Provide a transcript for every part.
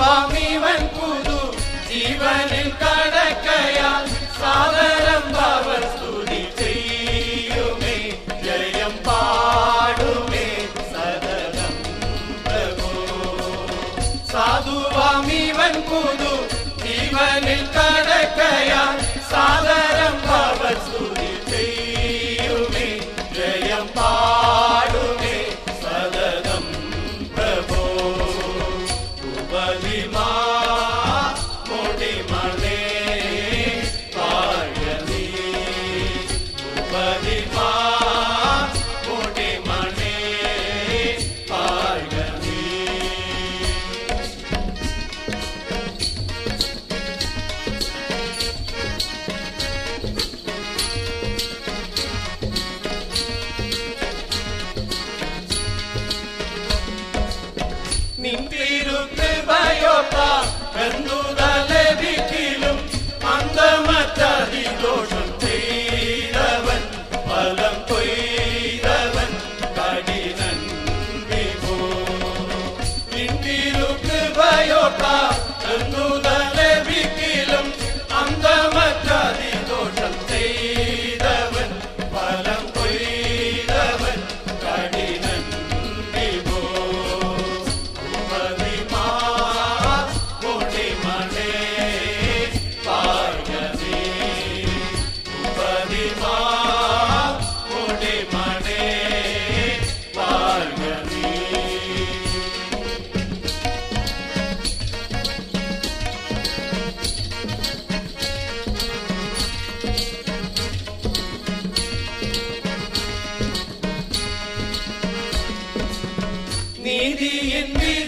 വാമിവൻ പുതു ജീവനിൽ കടക്കയാൽ സാദരം അവർ സ്തുതി ചെയ്യുമേ. ജയം പാടുമേ സദനം സാധു വാമിവൻ പുതു ജീവനിൽ നിന്തിരുത്ത് ഭയോത്ത ബന്ധു செய்தி என்று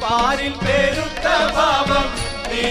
பாரில் பெருத்த பாவம் நீ